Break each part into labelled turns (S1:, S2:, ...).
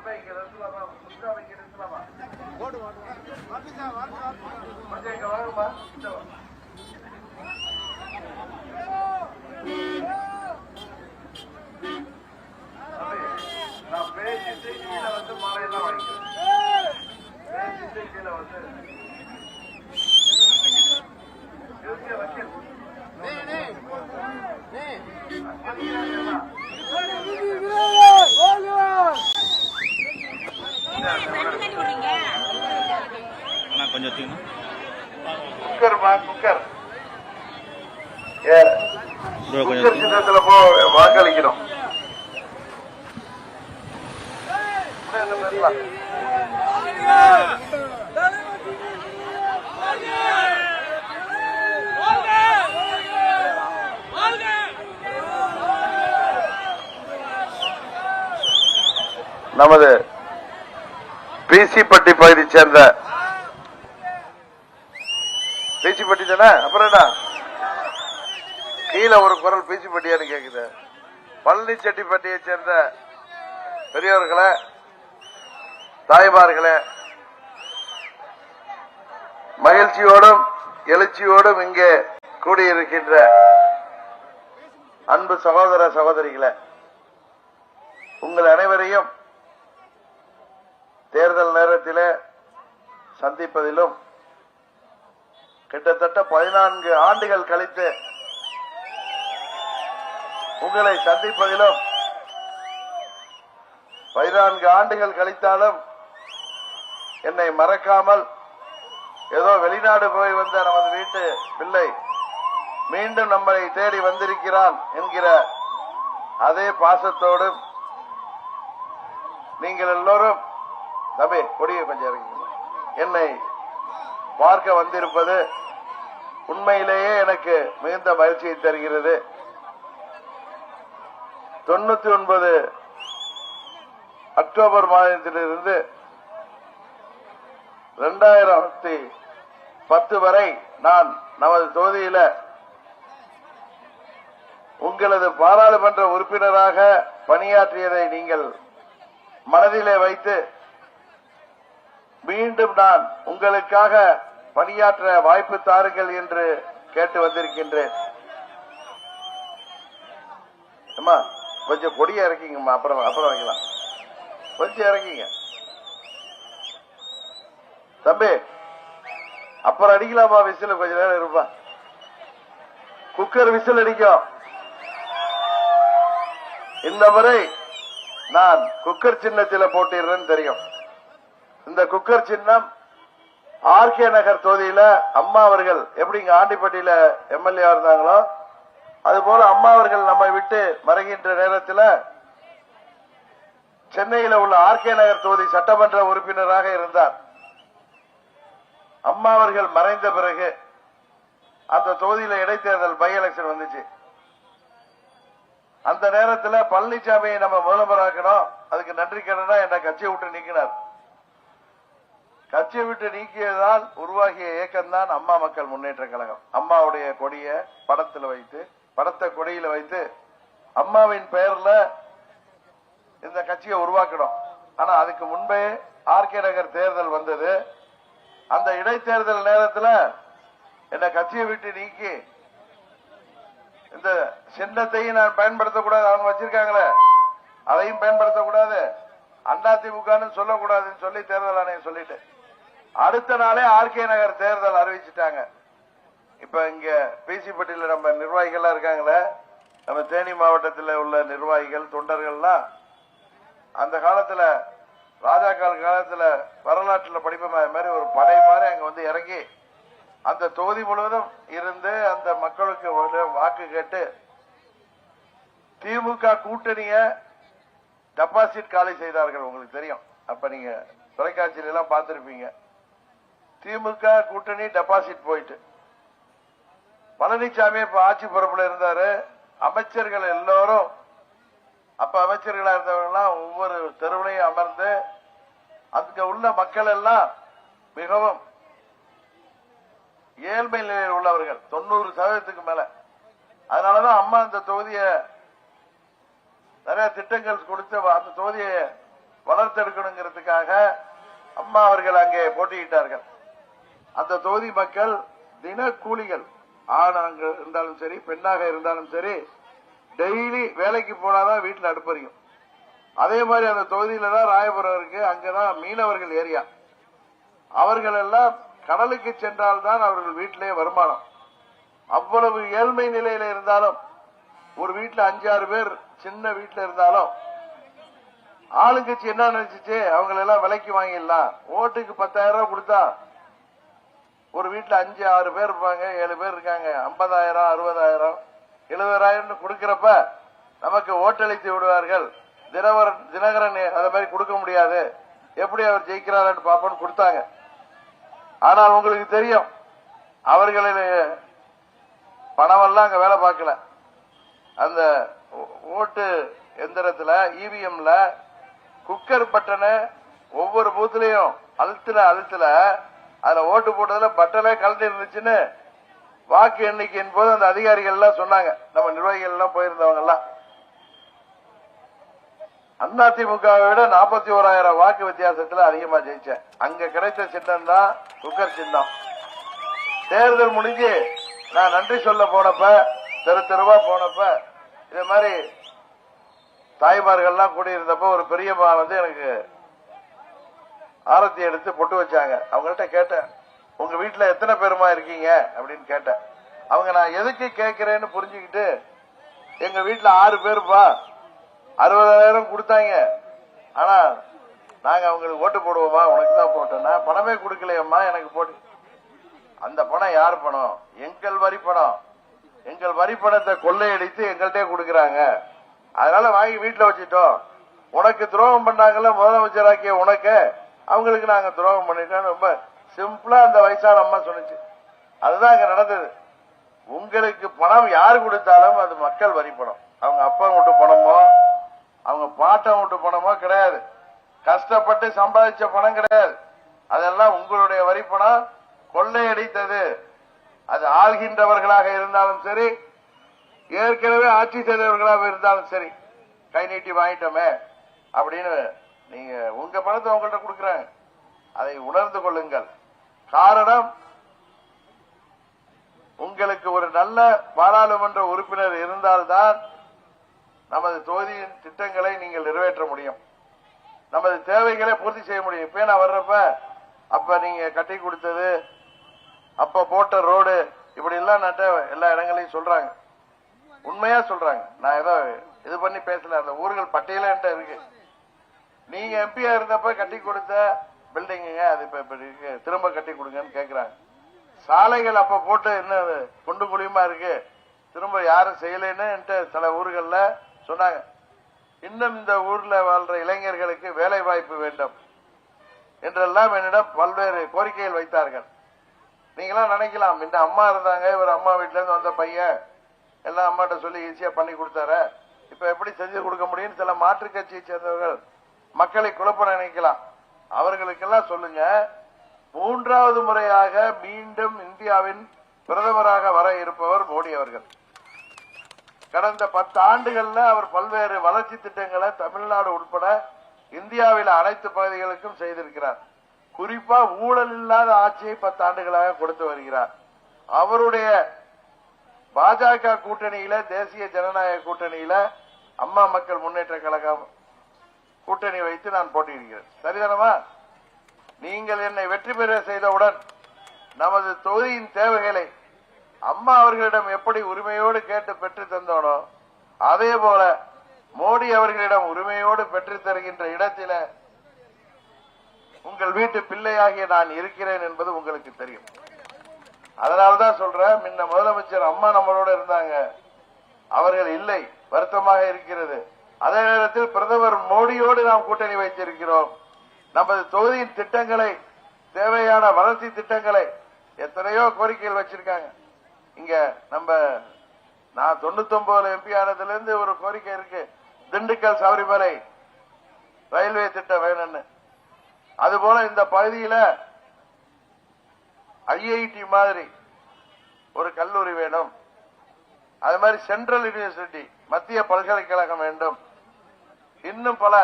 S1: அப்பா இங்க நிறுத்தலாமா முஸ்லா இங்க நிறுத்தலாமா
S2: ஓடு ஓடு கொஞ்சம் இங்க வாங்கம்மா
S1: இந்த நான் பேசிட்டு கீழே வந்து மழையெல்லாம் வாங்கிக்கிறேன் பேசிட்டு கீழே வந்து வக்கீல் மக்கள் சின்னத்துல போ வாக்களிக்கணும் நமது பிசிப்பட்டி பகுதியை சேர்ந்த பேச்சுப்பட்டி தானே அப்புறம் என்ன கீழே ஒரு குரல் பேச்சுப்பட்டியான்னு கேக்குது பழனிச்செட்டிப்பட்டியை சேர்ந்த பெரியவர்களே தாய்மார்களே மகிழ்ச்சியோடும் எழுச்சியோடும் இங்கே கூடியிருக்கின்ற அன்பு சகோதர சகோதரிகளே உங்கள் அனைவரையும் தேர்தல் நேரத்தில் சந்திப்பதிலும் கிட்டத்தட்ட பதினான்கு ஆண்டுகள் கழித்து உங்களை சந்திப்பதிலும் பதினான்கு ஆண்டுகள் கழித்தாலும் என்னை மறக்காமல் ஏதோ வெளிநாடு போய் வந்த நமது வீட்டு பிள்ளை மீண்டும் நம்மளை தேடி வந்திருக்கிறான் என்கிற அதே பாசத்தோடு நீங்கள் எல்லோரும் தம்பி கொடியை கொஞ்சம் இறங்கி என்னை பார்க்க வந்திருப்பது உண்மையிலேயே எனக்கு மிகுந்த மகிழ்ச்சியை தருகிறது தொண்ணூத்தி ஒன்பது அக்டோபர் மாதத்திலிருந்து இரண்டாயிரத்தி பத்து வரை நான் நமது தொகுதியில உங்களது பாராளுமன்ற உறுப்பினராக பணியாற்றியதை நீங்கள் மனதிலே வைத்து மீண்டும் நான் உங்களுக்காக பணியாற்ற வாய்ப்பு தாருங்கள் என்று கேட்டு வந்திருக்கின்றேன் அம்மா கொஞ்சம் கொடிய இறக்கிங்கம்மா அப்புறம் அப்புறம் வைக்கலாம் கொஞ்சம் இறக்கிங்க தம்பி அப்புறம் அடிக்கலாமா விசில் கொஞ்ச நேரம் இருப்பா குக்கர் விசில் அடிக்கும் இந்த முறை நான் குக்கர் சின்னத்தில் போட்டிடுறேன்னு தெரியும் இந்த குக்கர் சின்னம் ஆர்கே நகர் தொகுதியில அம்மா அவர்கள் எப்படிங்க ஆண்டிப்பட்டியில எம்எல்ஏ இருந்தாங்களோ அது போல அம்மா அவர்கள் நம்ம விட்டு மறைகின்ற நேரத்தில் சென்னையில உள்ள ஆர்கே நகர் தொகுதி சட்டமன்ற உறுப்பினராக இருந்தார் அம்மா அவர்கள் மறைந்த பிறகு அந்த தொகுதியில இடைத்தேர்தல் பை எலெக்ஷன் வந்துச்சு அந்த நேரத்தில் பழனிசாமியை நம்ம முதல்வர் அதுக்கு நன்றி கடனா என்ன கட்சியை விட்டு நீக்கினார் கட்சியை விட்டு நீக்கியதால் உருவாகிய இயக்கம்தான் அம்மா மக்கள் முன்னேற்ற கழகம் அம்மாவுடைய கொடிய படத்தில் வைத்து படத்தை கொடியில வைத்து அம்மாவின் பெயர்ல இந்த கட்சியை உருவாக்கணும் ஆனா அதுக்கு முன்பே ஆர்கே நகர் தேர்தல் வந்தது அந்த இடைத்தேர்தல் நேரத்தில் என்னை கட்சியை விட்டு நீக்கி இந்த சின்னத்தையும் நான் பயன்படுத்தக்கூடாது அவங்க வச்சிருக்காங்களே அதையும் பயன்படுத்தக்கூடாது அதிமுகன்னு சொல்லக்கூடாதுன்னு சொல்லி தேர்தல் ஆணையம் சொல்லிட்டு அடுத்த நாளே ஆர்கே நகர் தேர்தல் அறிவிச்சிட்டாங்க இப்ப இங்க பிசிப்பட்டியில நம்ம நிர்வாகிகள்லாம் இருக்காங்களே நம்ம தேனி மாவட்டத்தில் உள்ள நிர்வாகிகள் தொண்டர்கள்லாம் அந்த காலத்துல ராஜா கால காலத்துல வரலாற்றுல படிப்ப மாதிரி ஒரு படை மாதிரி அங்க வந்து இறங்கி அந்த தொகுதி முழுவதும் இருந்து அந்த மக்களுக்கு வாக்கு கேட்டு திமுக கூட்டணிய டெபாசிட் காலி செய்தார்கள் உங்களுக்கு தெரியும் அப்ப நீங்க தொலைக்காட்சியில எல்லாம் பார்த்திருப்பீங்க திமுக கூட்டணி டெபாசிட் போயிட்டு பழனிசாமி இப்ப ஆட்சி பொறுப்புல இருந்தாரு அமைச்சர்கள் எல்லோரும் அப்ப அமைச்சர்களா இருந்தவங்கலாம் ஒவ்வொரு தெருவிலையும் அமர்ந்து அங்க உள்ள மக்கள் எல்லாம் மிகவும் ஏழ்மை நிலையில் உள்ளவர்கள் தொண்ணூறு சதவீதத்துக்கு மேல அதனாலதான் அம்மா அந்த தொகுதியை நிறைய திட்டங்கள் கொடுத்து அந்த தொகுதியை வளர்த்தெடுக்கணுங்கிறதுக்காக அம்மா அவர்கள் அங்கே போட்டியிட்டார்கள் அந்த தொகுதி மக்கள் தின கூலிகள் ஆணாங்க இருந்தாலும் சரி பெண்ணாக இருந்தாலும் சரி டெய்லி வேலைக்கு போனாதான் வீட்டில் அடுப்பறியும் அதே மாதிரி அந்த தொகுதியில தான் ராயபுரம் இருக்கு அங்கதான் மீனவர்கள் ஏரியா அவர்கள் எல்லாம் கடலுக்கு சென்றால்தான் அவர்கள் வீட்டிலே வருமானம் அவ்வளவு ஏழ்மை நிலையில இருந்தாலும் ஒரு வீட்டில் அஞ்சாறு பேர் சின்ன வீட்டில் இருந்தாலும் ஆளுங்கட்சி என்ன நினைச்சிச்சு அவங்களெல்லாம் விலைக்கு வாங்கிடலாம் ஓட்டுக்கு பத்தாயிரம் ரூபாய் கொடுத்தா ஒரு வீட்டில் அஞ்சு ஆறு பேர் இருப்பாங்க ஏழு பேர் இருக்காங்க ஐம்பதாயிரம் அறுபதாயிரம் எழுபதாயிரம்னு கொடுக்கிறப்ப நமக்கு ஓட்டளித்து விடுவார்கள் தினவரன் தினகரன் அந்த மாதிரி கொடுக்க முடியாது எப்படி அவர் ஜெயிக்கிறார்னு பாப்போம்னு கொடுத்தாங்க ஆனால் உங்களுக்கு தெரியும் அவர்களின் பணமெல்லாம் அங்க வேலை பார்க்கல அந்த ஓட்டு எந்திரத்துல இவிஎம்ல e குக்கர் பட்டனை ஒவ்வொரு பூத்துலயும் அழுத்துல அழுத்துல அதுல ஓட்டு போட்டதுல பட்டலே கலந்து இருந்துச்சுன்னு வாக்கு எண்ணிக்கையின் போது அந்த அதிகாரிகள் எல்லாம் சொன்னாங்க நம்ம நிர்வாகிகள் எல்லாம் போயிருந்தவங்க எல்லாம் அதிமுக விட நாற்பத்தி ஓராயிரம் வாக்கு வித்தியாசத்தில் அதிகமா ஜெயிச்சேன் அங்க கிடைத்த சின்னம் தான் குக்கர் சின்னம் தேர்தல் முடிஞ்சு நான் நன்றி சொல்ல போனப்ப தெரு தெருவா போனப்ப இதே மாதிரி தாய்மார்கள்லாம் கூடியிருந்தப்ப ஒரு பெரியம்மா வந்து எனக்கு ஆரத்தி எடுத்து பொட்டு வச்சாங்க அவங்கள்ட்ட கேட்டேன் உங்க வீட்டுல எத்தனை பேருமா இருக்கீங்க அப்படின்னு கேட்டேன் அவங்க நான் எதுக்கு கேட்கிறேன்னு புரிஞ்சுக்கிட்டு எங்க வீட்டுல ஆறு பேருப்பா அறுபதாயிரம் கொடுத்தாங்க ஆனா நாங்க அவங்களுக்கு ஓட்டு போடுவோமா உனக்கு தான் போட்டோம்னா பணமே கொடுக்கலையம்மா எனக்கு போட்டு அந்த பணம் யார் பணம் எங்கள் வரி பணம் எங்கள் வரி பணத்தை கொள்ளையடித்து எங்கள்கிட்ட கொடுக்கறாங்க அதனால வாங்கி வீட்டுல வச்சுட்டோம் உனக்கு துரோகம் பண்ணாங்கல்ல முதலமைச்சராக்கிய உனக்கு அவங்களுக்கு நாங்க துரோகம் பண்ணிட்டோம் ரொம்ப சிம்பிளா அந்த வயசான அம்மா சொன்னிச்சு அதுதான் அங்க நடந்தது உங்களுக்கு பணம் யார் கொடுத்தாலும் அது மக்கள் வரி பணம் அவங்க அப்பா விட்டு பணமோ அவங்க பாட்டை விட்டு பணமோ கிடையாது கஷ்டப்பட்டு சம்பாதிச்ச பணம் கிடையாது அதெல்லாம் உங்களுடைய வரி பணம் கொள்ளையடித்தது அது ஆள்கின்றவர்களாக இருந்தாலும் சரி ஏற்கனவே ஆட்சி செய்தவர்களாக இருந்தாலும் சரி கை நீட்டி வாங்கிட்டோமே அப்படின்னு நீங்க உங்க பணத்தை உங்கள்கிட்ட கொடுக்கிறேன் அதை உணர்ந்து கொள்ளுங்கள் காரணம் உங்களுக்கு ஒரு நல்ல பாராளுமன்ற உறுப்பினர் இருந்தால்தான் நமது தொகுதியின் திட்டங்களை நீங்கள் நிறைவேற்ற முடியும் நமது தேவைகளை பூர்த்தி செய்ய முடியும் இப்ப நான் வர்றப்ப அப்ப நீங்க கட்டி கொடுத்தது அப்ப போட்ட ரோடு இப்படி எல்லாம் எல்லா இடங்களையும் சொல்றாங்க உண்மையா சொல்றாங்க நான் ஏதோ இது பண்ணி பேசல அந்த ஊர்கள் பட்டியல இருக்கு நீங்க எம்பியா இருந்தப்ப கட்டி கொடுத்த பில்டிங்குங்க அது இப்ப திரும்ப கட்டி கொடுங்கன்னு கேக்குறாங்க சாலைகள் அப்ப போட்டு என்ன கொண்டு குழியுமா இருக்கு திரும்ப யாரும் செய்யலைன்னு சில ஊர்கள்ல சொன்னாங்க இன்னும் இந்த ஊர்ல வாழ்ற இளைஞர்களுக்கு வேலை வாய்ப்பு வேண்டும் என்றெல்லாம் என்னிடம் பல்வேறு கோரிக்கைகள் வைத்தார்கள் நீங்களாம் நினைக்கலாம் இந்த அம்மா இருந்தாங்க இவர் அம்மா வீட்டுல இருந்து வந்த பையன் எல்லாம் அம்மாட்ட சொல்லி ஈஸியா பண்ணி கொடுத்தாரு இப்ப எப்படி செஞ்சு கொடுக்க முடியும் சில மாற்றுக் கட்சியை சேர்ந்தவர்கள் மக்களை குழப்ப நினைக்கலாம் அவர்களுக்கெல்லாம் சொல்லுங்க மூன்றாவது முறையாக மீண்டும் இந்தியாவின் பிரதமராக வர இருப்பவர் மோடி அவர்கள் கடந்த பத்து ஆண்டுகள்ல அவர் பல்வேறு வளர்ச்சி திட்டங்களை தமிழ்நாடு உட்பட இந்தியாவில் அனைத்து பகுதிகளுக்கும் செய்திருக்கிறார் குறிப்பா ஊழல் இல்லாத ஆட்சியை பத்து ஆண்டுகளாக கொடுத்து வருகிறார் அவருடைய பாஜக கூட்டணியில தேசிய ஜனநாயக கூட்டணியில அம்மா மக்கள் முன்னேற்ற கழகம் கூட்டணி வைத்து நான் போட்டியிடுகிறேன் சரிதானமா நீங்கள் என்னை வெற்றி பெற செய்தவுடன் நமது தொகுதியின் தேவைகளை அம்மா அவர்களிடம் எப்படி உரிமையோடு கேட்டு பெற்று தந்தோனோ அதே போல மோடி அவர்களிடம் உரிமையோடு பெற்று தருகின்ற இடத்தில உங்கள் வீட்டு பிள்ளையாகிய நான் இருக்கிறேன் என்பது உங்களுக்கு தெரியும் அதனால்தான் சொல்றேன் முன்ன முதலமைச்சர் அம்மா நம்மளோட இருந்தாங்க அவர்கள் இல்லை வருத்தமாக இருக்கிறது அதே நேரத்தில் பிரதமர் மோடியோடு நாம் கூட்டணி வைத்திருக்கிறோம் நமது தொகுதியின் திட்டங்களை தேவையான வளர்ச்சி திட்டங்களை எத்தனையோ கோரிக்கைகள் வச்சிருக்காங்க இங்க நம்ம நான் தொண்ணூத்தி எம்பி ஆனதுல இருந்து ஒரு கோரிக்கை இருக்கு திண்டுக்கல் சபரிமலை ரயில்வே திட்டம் வேணும்னு அதுபோல இந்த பகுதியில ஐஐடி மாதிரி ஒரு கல்லூரி வேணும் அது மாதிரி சென்ட்ரல் யூனிவர்சிட்டி மத்திய பல்கலைக்கழகம் வேண்டும் இன்னும் பல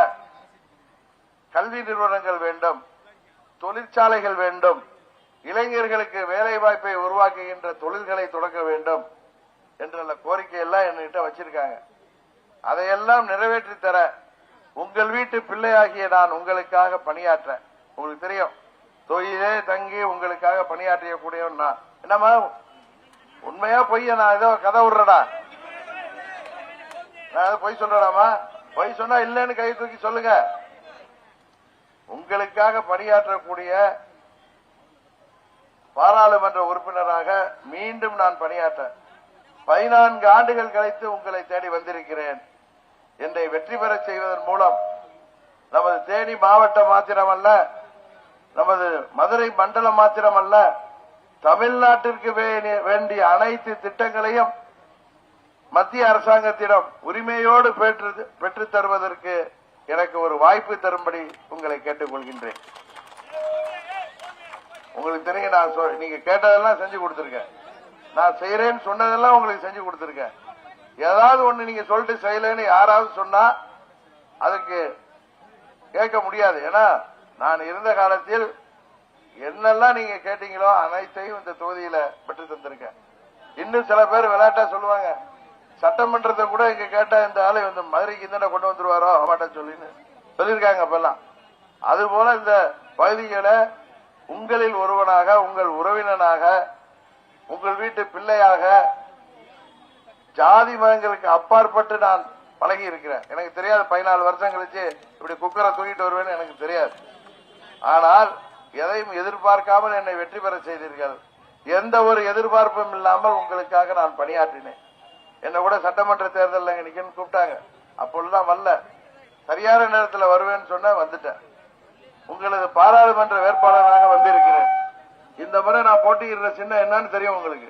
S1: கல்வி நிறுவனங்கள் வேண்டும் தொழிற்சாலைகள் வேண்டும் இளைஞர்களுக்கு வேலை வாய்ப்பை உருவாக்குகின்ற தொழில்களை தொடங்க வேண்டும் என்ற கோரிக்கை எல்லாம் என்கிட்ட வச்சிருக்காங்க அதையெல்லாம் நிறைவேற்றி தர உங்கள் வீட்டு பிள்ளையாகிய நான் உங்களுக்காக பணியாற்ற உங்களுக்கு தெரியும் தொழிலே தங்கி உங்களுக்காக பணியாற்றிய கூடிய என்னமா உண்மையா பொய்ய நான் ஏதோ கதை விடுறடா நான் பொய் சொல்றடாமா பொய் சொன்னா இல்லைன்னு கை தூக்கி சொல்லுங்க உங்களுக்காக பணியாற்றக்கூடிய பாராளுமன்ற உறுப்பினராக மீண்டும் நான் பணியாற்ற பதினான்கு ஆண்டுகள் கழித்து உங்களை தேடி வந்திருக்கிறேன் என்னை வெற்றி பெற செய்வதன் மூலம் நமது தேனி மாவட்டம் மாத்திரமல்ல நமது மதுரை மண்டலம் மாத்திரமல்ல தமிழ்நாட்டிற்கு வேண்டிய அனைத்து திட்டங்களையும் மத்திய அரசாங்கத்திடம் உரிமையோடு பெற்றுத் தருவதற்கு எனக்கு ஒரு வாய்ப்பு தரும்படி உங்களை கேட்டுக்கொள்கின்றேன் உங்களுக்கு தெரியும் நான் நீங்க கேட்டதெல்லாம் செஞ்சு கொடுத்துருக்கேன் நான் செய்யறேன்னு சொன்னதெல்லாம் உங்களுக்கு செஞ்சு கொடுத்துருக்கேன் ஏதாவது ஒண்ணு நீங்க சொல்லிட்டு செய்யலன்னு யாராவது சொன்னா அதுக்கு கேட்க முடியாது ஏன்னா நான் இருந்த காலத்தில் என்னெல்லாம் நீங்க கேட்டீங்களோ அனைத்தையும் இந்த தொகுதியில பெற்று தந்திருக்கேன் இன்னும் சில பேர் விளையாட்டா சொல்லுவாங்க சட்டமன்றத்தை கூட இங்க கேட்டா இந்த ஆலை வந்து மதுரைக்கு தானே கொண்டு வந்துருவாரோ அவட்ட சொல்லின்னு சொல்லியிருக்காங்க அப்பெல்லாம் அது போல இந்த பகுதிகளை உங்களில் ஒருவனாக உங்கள் உறவினனாக உங்கள் வீட்டு பிள்ளையாக ஜாதி மதங்களுக்கு அப்பாற்பட்டு நான் பழகி இருக்கிறேன் எனக்கு தெரியாது பதினாலு வருஷம் கழிச்சு இப்படி குக்கரை தூக்கிட்டு வருவேன்னு எனக்கு தெரியாது ஆனால் எதையும் எதிர்பார்க்காமல் என்னை வெற்றி பெற செய்தீர்கள் எந்த ஒரு எதிர்பார்ப்பும் இல்லாமல் உங்களுக்காக நான் பணியாற்றினேன் என்னை கூட சட்டமன்ற தேர்தலில் நிக்கணும்னு கூப்பிட்டாங்க அப்பொழுதுதான் வரல சரியான நேரத்தில் வருவேன்னு சொன்ன வந்துட்டேன் உங்களது பாராளுமன்ற வேட்பாளராக வந்திருக்கிறேன் இந்த முறை நான் போட்டியிடுற சின்ன என்னன்னு தெரியும் உங்களுக்கு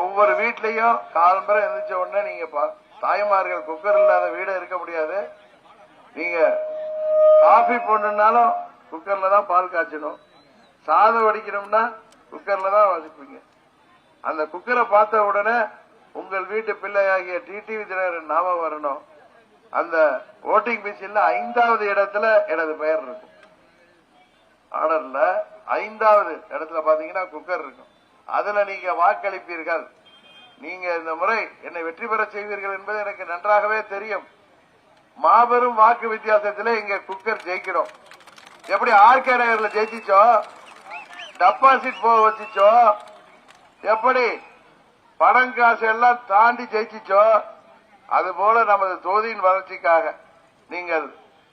S1: ஒவ்வொரு வீட்லயும் காலம்பரம் எழுந்திரிச்ச உடனே நீங்க தாய்மார்கள் குக்கர் இல்லாத வீடு இருக்க முடியாது நீங்க காஃபி போடணும்னாலும் குக்கர்ல தான் பால் காய்ச்சணும் சாதம் வடிக்கணும்னா குக்கர்ல தான் வசிப்பீங்க அந்த குக்கரை பார்த்த உடனே உங்கள் வீட்டு பிள்ளையாகிய டிடிவி தினகரன் நாம வரணும் அந்த ஓட்டிங் மிஷின்ல ஐந்தாவது இடத்துல எனது பெயர் இருக்கும் ஆர்டர்ல ஐந்தாவது இடத்துல பாத்தீங்கன்னா குக்கர் இருக்கும் அதுல நீங்க வாக்களிப்பீர்கள் நீங்க இந்த முறை என்னை வெற்றி பெற செய்வீர்கள் என்பது எனக்கு நன்றாகவே தெரியும் மாபெரும் வாக்கு வித்தியாசத்தில் இங்க குக்கர் ஜெயிக்கிறோம் எப்படி ஆர்கே நகர்ல ஜெயிச்சிச்சோ டெபாசிட் போக வச்சிச்சோ எப்படி பணம் காசு எல்லாம் தாண்டி ஜெயிச்சிச்சோ அது போல நமது தொகுதியின் வளர்ச்சிக்காக நீங்கள்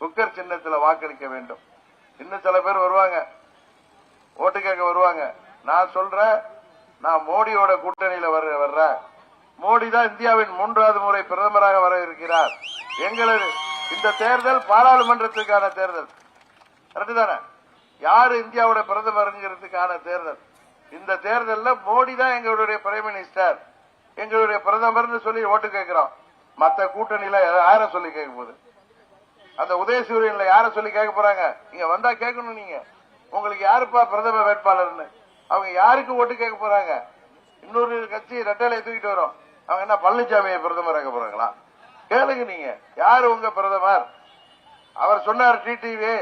S1: குக்கர் சின்னத்தில் வாக்களிக்க வேண்டும் இன்னும் சில பேர் வருவாங்க ஓட்டு கேட்க வருவாங்க நான் சொல்றேன் நான் மோடியோட கூட்டணியில வர்ற மோடி தான் இந்தியாவின் மூன்றாவது முறை பிரதமராக வர இருக்கிறார் எங்களது இந்த தேர்தல் பாராளுமன்றத்துக்கான தேர்தல் கரெக்டு தானே யாரு இந்தியாவோட பிரதமருங்கிறதுக்கான தேர்தல் இந்த தேர்தலில் மோடி தான் எங்களுடைய பிரைம் மினிஸ்டர் எங்களுடைய பிரதமர்னு சொல்லி ஓட்டு கேட்கிறோம் மற்ற கூட்டணியில யார சொல்லி கேட்க போகுது அந்த உதயசூரியன்ல யார சொல்லி கேட்க போறாங்க நீங்க வந்தா கேட்கணும் நீங்க உங்களுக்கு யாருப்பா பிரதம வேட்பாளர்னு அவங்க யாருக்கு ஓட்டு கேட்க போறாங்க இன்னொரு கட்சி ரெட்டலை தூக்கிட்டு வரும் அவங்க என்ன பழனிசாமியை பிரதமர் ஆக போறாங்களா கேளுங்க நீங்க யாரு உங்க பிரதமர் அவர் சொன்னார் டிடிவி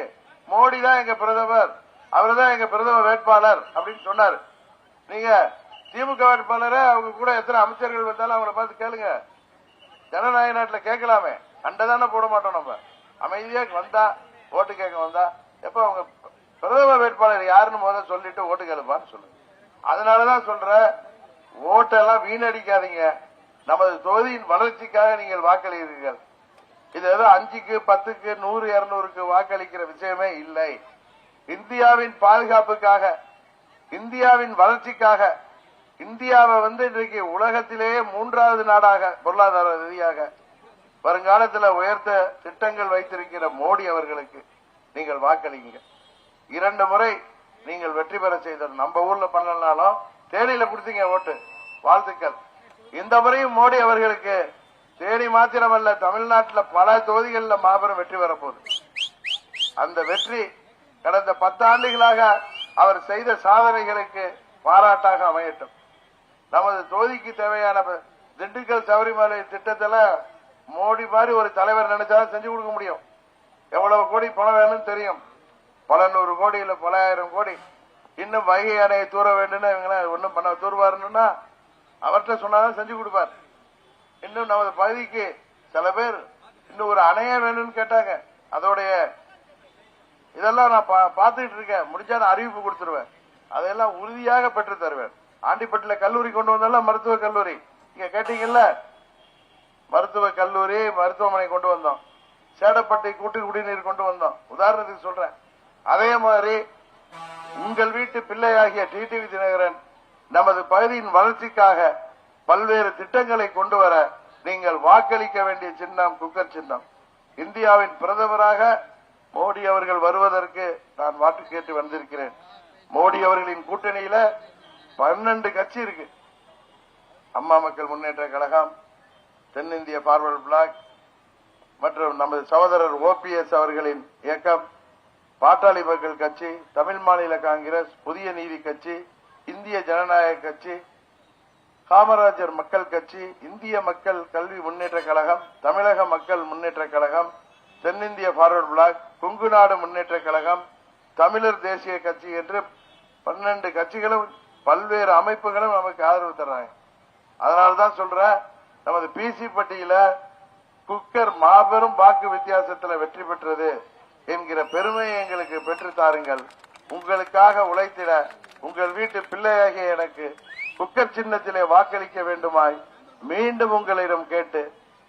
S1: மோடி தான் எங்க பிரதமர் அவர் தான் எங்க பிரதம வேட்பாளர் அப்படின்னு சொன்னார் நீங்க திமுக வேட்பாளரை அவங்க கூட எத்தனை அமைச்சர்கள் வந்தாலும் அவங்கள பார்த்து கேளுங்க ஜனநாயக நாட்டில் கேட்கலாமே அண்டதானே போட மாட்டோம் நம்ம அமைதியாக வந்தா ஓட்டு கேட்க வந்தா எப்ப அவங்க பிரதம வேட்பாளர் யாருன்னு முதல்ல சொல்லிட்டு ஓட்டு கேளுப்பான்னு சொல்லுங்க அதனாலதான் சொல்ற ஓட்டெல்லாம் வீணடிக்காதீங்க நமது தொகுதியின் வளர்ச்சிக்காக நீங்கள் வாக்களிக்கிறீர்கள் இது ஏதோ அஞ்சுக்கு பத்துக்கு நூறு இருநூறுக்கு வாக்களிக்கிற விஷயமே இல்லை இந்தியாவின் பாதுகாப்புக்காக இந்தியாவின் வளர்ச்சிக்காக இந்தியாவை வந்து இன்றைக்கு உலகத்திலேயே மூன்றாவது நாடாக பொருளாதார ரீதியாக வருங்காலத்தில் உயர்த்த திட்டங்கள் வைத்திருக்கிற மோடி அவர்களுக்கு நீங்கள் வாக்களிங்க இரண்டு முறை நீங்கள் வெற்றி பெற செய்த நம்ம ஊர்ல பண்ணலனாலும் தேனியில கொடுத்தீங்க ஓட்டு வாழ்த்துக்கள் இந்த முறையும் மோடி அவர்களுக்கு தேனி மாத்திரமல்ல தமிழ்நாட்டில் பல தொகுதிகளில் மாபெரும் வெற்றி பெறப்போகுது அந்த வெற்றி கடந்த பத்தாண்டுகளாக அவர் செய்த சாதனைகளுக்கு பாராட்டாக அமையட்டும் நமது தொகுதிக்கு தேவையான திண்டுக்கல் சபரிமலை திட்டத்தில் மோடி மாதிரி ஒரு தலைவர் நினைச்சாலும் செஞ்சு கொடுக்க முடியும் எவ்வளவு கோடி பணம் வேணும்னு தெரியும் பல நூறு கோடி இல்ல பல ஆயிரம் கோடி இன்னும் வைகை அணையை தூர வேண்டும் ஒன்னும் ஒன்றும் பண்ண தூர்வாருன்னா அவர்கிட்ட சொன்னாதான் செஞ்சு கொடுப்பார் இன்னும் நமது பகுதிக்கு சில பேர் இன்னும் ஒரு அணைய வேணும்னு கேட்டாங்க அதோடைய இதெல்லாம் நான் பார்த்துக்கிட்டு இருக்கேன் முடிஞ்சா நான் அறிவிப்பு கொடுத்துருவேன் அதையெல்லாம் உறுதியாக பெற்று தருவேன் ஆண்டிப்பட்டில கல்லூரி கொண்டு வந்தாலும் மருத்துவ கல்லூரி இங்க கேட்டீங்கல்ல மருத்துவ கல்லூரி மருத்துவமனை கொண்டு வந்தோம் சேடப்பட்டை கூட்டு குடிநீர் கொண்டு வந்தோம் உதாரணத்துக்கு சொல்றேன் அதே மாதிரி உங்கள் வீட்டு பிள்ளையாகிய டிடிவி தினகரன் நமது பகுதியின் வளர்ச்சிக்காக பல்வேறு திட்டங்களை கொண்டு வர நீங்கள் வாக்களிக்க வேண்டிய சின்னம் குக்கர் சின்னம் இந்தியாவின் பிரதமராக மோடி அவர்கள் வருவதற்கு நான் வாக்கு கேட்டு வந்திருக்கிறேன் மோடி அவர்களின் கூட்டணியில பன்னெண்டு கட்சி இருக்கு அம்மா மக்கள் முன்னேற்ற கழகம் தென்னிந்திய பார்வர்ட் பிளாக் மற்றும் நமது சகோதரர் ஓபிஎஸ் அவர்களின் இயக்கம் பாட்டாளி மக்கள் கட்சி தமிழ் மாநில காங்கிரஸ் புதிய நீதி கட்சி இந்திய ஜனநாயக கட்சி காமராஜர் மக்கள் கட்சி இந்திய மக்கள் கல்வி முன்னேற்ற கழகம் தமிழக மக்கள் முன்னேற்ற கழகம் தென்னிந்திய பார்வர்ட் பிளாக் கொங்கு நாடு முன்னேற்ற கழகம் தமிழர் தேசிய கட்சி என்று பன்னெண்டு கட்சிகளும் பல்வேறு அமைப்புகளும் நமக்கு ஆதரவு தர்றாங்க அதனால்தான் சொல்ற நமது பிசி பட்டியல குக்கர் மாபெரும் வாக்கு வித்தியாசத்தில் வெற்றி பெற்றது என்கிற பெருமையை எங்களுக்கு பெற்று தாருங்கள் உங்களுக்காக உழைத்திட உங்கள் வீட்டு பிள்ளையாகிய எனக்கு குக்கர் சின்னத்திலே வாக்களிக்க வேண்டுமாய் மீண்டும் உங்களிடம் கேட்டு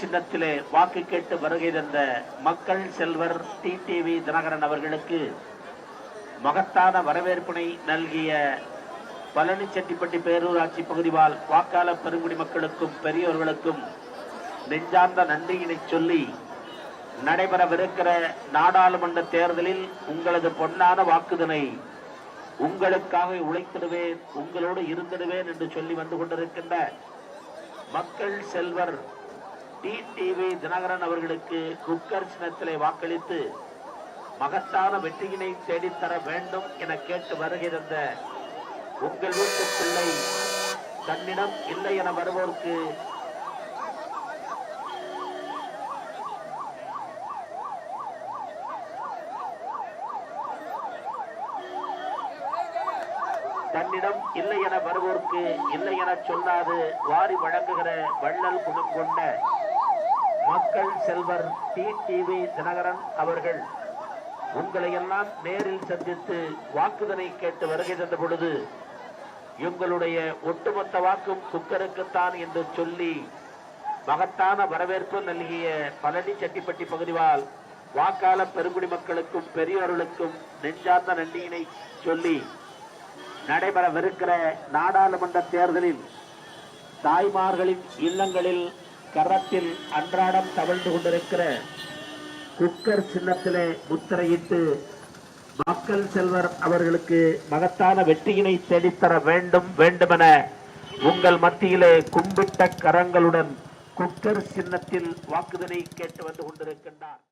S1: சின்னத்திலே வாக்கு கேட்டு வருகை தந்த மக்கள் செல்வர் டி டிவி தினகரன் அவர்களுக்கு மகத்தான வரவேற்பினை நல்கிய பழனி செட்டிப்பட்டி பேரூராட்சி பகுதிவால் வாக்காள பெருங்குடி மக்களுக்கும் பெரியோர்களுக்கும் நெஞ்சார்ந்த நன்றியினை சொல்லி நடைபெறவிருக்கிற நாடாளுமன்ற தேர்தலில் உங்களது பொன்னான வாக்குதனை உங்களுக்காக உழைத்திடுவேன் உங்களோடு இருந்திடுவேன் என்று சொல்லி வந்து கொண்டிருக்கின்ற மக்கள் செல்வர் டிடிவி தினகரன் அவர்களுக்கு குக்கர் சின்னத்திலே வாக்களித்து மகத்தான வெற்றியினை தேடித்தர வேண்டும் என கேட்டு வருகிறந்த உங்கள் வீட்டு பிள்ளை தன்னிடம் இல்லை என வருவோருக்கு தன்னிடம் இல்லை என வருவோருக்கு இல்லை என சொல்லாது வாரி வழங்குகிற வள்ளல் குணம் கொண்ட மக்கள் செல்வர் டிடிவி தினகரன் அவர்கள் உங்களை எல்லாம் நேரில் சந்தித்து வாக்குதனை கேட்டு வருகின்ற பொழுது எங்களுடைய ஒட்டுமொத்த வாக்கும் குக்கருக்குத்தான் என்று சொல்லி மகத்தான வரவேற்பு நல்கிய பழனி செட்டிப்பட்டி பகுதிவால் வாக்காள பெருங்குடி மக்களுக்கும் பெரியவர்களுக்கும் நெஞ்சார்ந்த நன்றியினை சொல்லி நடைபெறவிருக்கிற நாடாளுமன்ற தேர்தலில் தாய்மார்களின் இல்லங்களில் கரத்தில் அன்றாடம் தவழ்ந்து கொண்டிருக்கிற குக்கர் சின்னத்திலே முத்திரையிட்டு மக்கள் செல்வர் அவர்களுக்கு மகத்தான வெற்றியினை தேடித்தர வேண்டும் வேண்டுமென உங்கள் மத்தியிலே கும்பிட்ட கரங்களுடன் குக்கர் சின்னத்தில் வாக்குதலை கேட்டு வந்து கொண்டிருக்கின்றார்